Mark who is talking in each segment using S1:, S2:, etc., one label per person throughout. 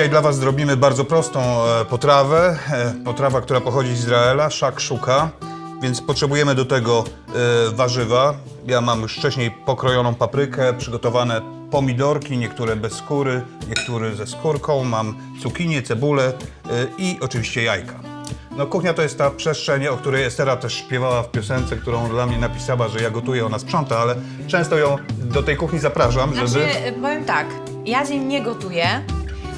S1: Dzisiaj dla Was zrobimy bardzo prostą e, potrawę. E, Potrawa, która pochodzi z Izraela, szakszuka. Więc potrzebujemy do tego e, warzywa. Ja mam już wcześniej pokrojoną paprykę, przygotowane pomidorki, niektóre bez skóry, niektóre ze skórką. Mam cukinię, cebulę i oczywiście jajka. No kuchnia to jest ta przestrzeń, o której Estera też śpiewała w piosence, którą dla mnie napisała, że ja gotuję, ona sprząta, ale często ją do tej kuchni zapraszam, żeby...
S2: Znaczy, y, powiem tak, ja z nim nie gotuję,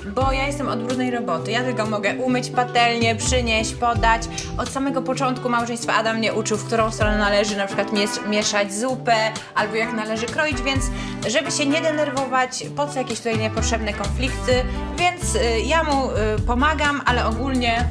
S2: bo ja jestem od brudnej roboty. Ja tylko mogę umyć patelnię, przynieść, podać. Od samego początku małżeństwa Adam mnie uczył, w którą stronę należy na przykład mies- mieszać zupę, albo jak należy kroić, więc żeby się nie denerwować, po co jakieś tutaj niepotrzebne konflikty, więc y, ja mu y, pomagam, ale ogólnie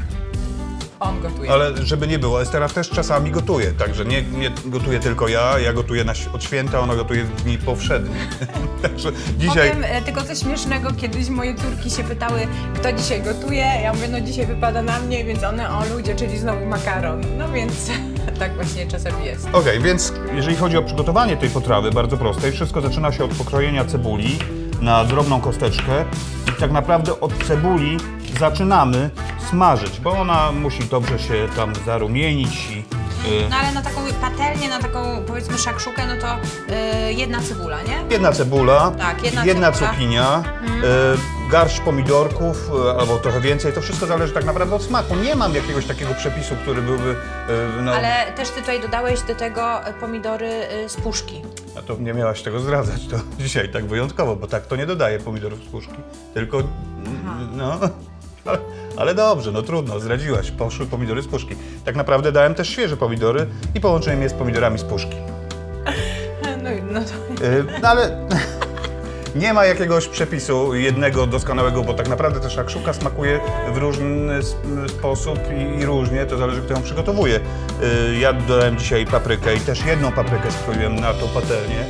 S2: on gotuje.
S1: Ale żeby nie było, Estera też czasami gotuje, także nie, nie gotuję tylko ja, ja gotuję na, od święta, ona gotuje w dni powszednie. także dzisiaj...
S2: Powiem e, tylko coś śmiesznego, kiedyś moje córki się pytały, kto dzisiaj gotuje. Ja mówię, no dzisiaj wypada na mnie, więc one, o ludzie, czyli znowu makaron. No więc tak właśnie czasami jest.
S1: Okej, więc jeżeli chodzi o przygotowanie tej potrawy, bardzo prostej, wszystko zaczyna się od pokrojenia cebuli na drobną kosteczkę i tak naprawdę od cebuli zaczynamy smażyć, bo ona musi dobrze się tam zarumienić i... y,
S2: No ale na taką patelnię, na taką powiedzmy szakszukę, no to y, jedna cebula, nie?
S1: Jedna cebula,
S2: Tak, jedna cebula. Mhm.
S1: cukinia, y, garść pomidorków y, albo trochę więcej. To wszystko zależy tak naprawdę od smaku. Nie mam jakiegoś takiego przepisu, który byłby. Y, no,
S2: Ale też ty tutaj dodałeś do tego pomidory y, z puszki.
S1: A to nie miałaś tego zdradzać. To dzisiaj tak wyjątkowo, bo tak to nie dodaję pomidorów z puszki. Tylko. No. Ale, ale dobrze, no trudno, zdradziłaś. Poszły pomidory z puszki. Tak naprawdę dałem też świeże pomidory i połączyłem je z pomidorami z puszki.
S2: No, no to...
S1: Y, No ale nie ma jakiegoś przepisu jednego doskonałego, bo tak naprawdę też szakszuka smakuje w różny s- sposób i, i różnie, to zależy kto ją przygotowuje. Y, Ja dodałem dzisiaj paprykę i też jedną paprykę skroiłem na tą patelnię,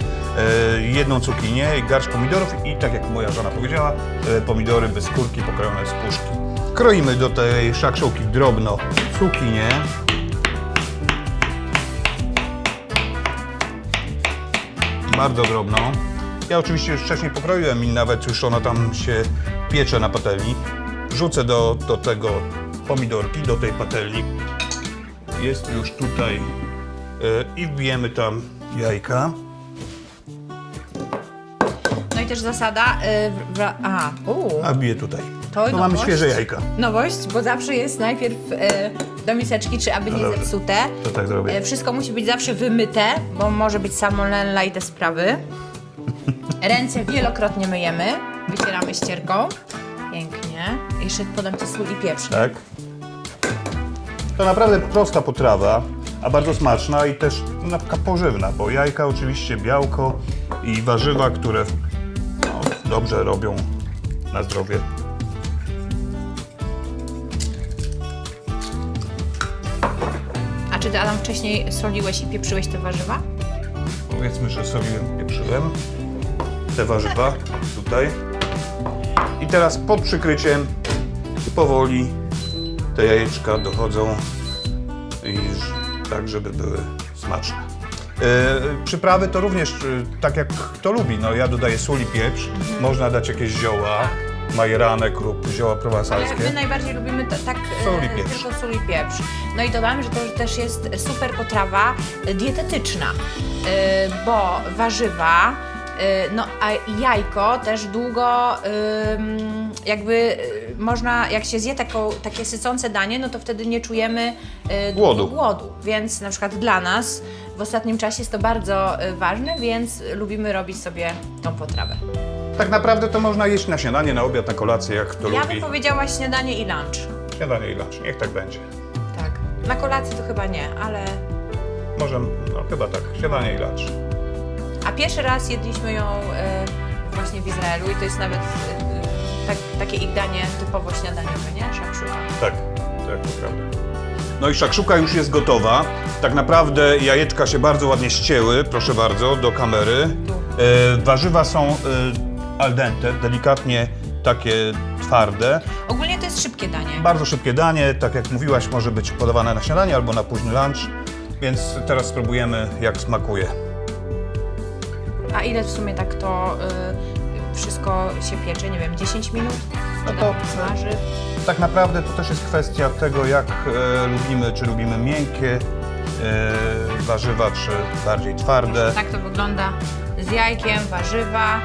S1: y, jedną cukinię i garść pomidorów i tak jak moja żona powiedziała, y, pomidory bez skórki pokrojone z puszki. Kroimy do tej szakszuki drobno cukinię. bardzo drobną. Ja oczywiście już wcześniej pokroiłem i nawet już ona tam się piecze na patelni. Rzucę do, do tego pomidorki, do tej patelni. Jest już tutaj e, i wbijemy tam jajka.
S2: No i też zasada... Y, w, w, a,
S1: wbiję tutaj.
S2: To
S1: Tu mamy
S2: nowość.
S1: świeże jajka.
S2: Nowość, bo zawsze jest najpierw e, do miseczki, czy aby nie
S1: dobrze.
S2: zepsute.
S1: To tak zrobię.
S2: E, wszystko musi być zawsze wymyte, bo może być salmonella i te sprawy. Ręce wielokrotnie myjemy, wycieramy ścierką. Pięknie. Jeszcze podam Ci sól i pieprz.
S1: Tak. To naprawdę prosta potrawa, a bardzo smaczna i też no, taka pożywna, bo jajka oczywiście, białko i warzywa, które no, dobrze robią na zdrowie.
S2: Czy Ty, Adam, wcześniej soliłeś i pieprzyłeś te warzywa?
S1: Powiedzmy, że sobie pieprzyłem te warzywa tutaj. I teraz pod przykryciem powoli te jajeczka dochodzą i ż- tak, żeby były smaczne. E, przyprawy to również e, tak jak kto lubi. No, ja dodaję sól i pieprz. Można dać jakieś zioła, majeranek lub zioła
S2: Ale
S1: prowansalskie.
S2: my najbardziej lubimy to, tak e,
S1: Sól i pieprz.
S2: tylko sól i pieprz. No i dodam, że to też jest super potrawa e, dietetyczna, e, bo warzywa, no a jajko też długo jakby e, można, jak się zje taką, takie sycące danie, no to wtedy nie czujemy e,
S1: Głodu.
S2: głodu. Więc na przykład dla nas w ostatnim czasie jest to bardzo ważne, więc lubimy robić sobie tą potrawę.
S1: Tak naprawdę to można jeść na śniadanie, na obiad, na kolację, jak kto
S2: Ja
S1: lubi.
S2: bym powiedziała śniadanie i lunch.
S1: Śniadanie i lunch, niech tak będzie.
S2: Tak. Na kolację to chyba nie, ale.
S1: Może, no chyba tak, śniadanie i lunch.
S2: A pierwszy raz jedliśmy ją e, właśnie w Izraelu i to jest nawet e, tak, takie ich danie typowo śniadaniowe, nie? Szakszuka.
S1: Tak, tak, to prawda. No i szakszuka już jest gotowa. Tak naprawdę jajeczka się bardzo ładnie ścięły, proszę bardzo, do kamery. E, warzywa są e, al dente, delikatnie takie twarde.
S2: Ogólnie to jest szybkie danie.
S1: Bardzo szybkie danie, tak jak mówiłaś, może być podawane na śniadanie albo na późny lunch. Więc teraz spróbujemy, jak smakuje.
S2: A ile w sumie tak to y, wszystko się piecze, nie wiem, 10 minut?
S1: No to-
S2: tam smaży?
S1: Tak naprawdę to też jest kwestia tego, jak e, lubimy, czy lubimy miękkie e, warzywa, czy bardziej twarde.
S2: Tak to wygląda z jajkiem, warzywa.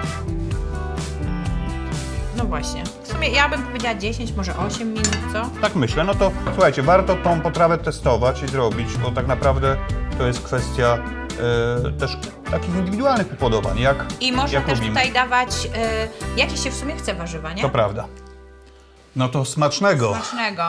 S2: No właśnie. W sumie ja bym powiedziała 10, może 8 minut, co?
S1: Tak myślę, no to słuchajcie, warto tą potrawę testować i zrobić, bo tak naprawdę to jest kwestia też takich indywidualnych upodobań, jak,
S2: I można
S1: jak
S2: też
S1: lubimy.
S2: tutaj dawać, y, jakie się w sumie chce warzywa, nie?
S1: To prawda. No to smacznego.
S2: Smacznego.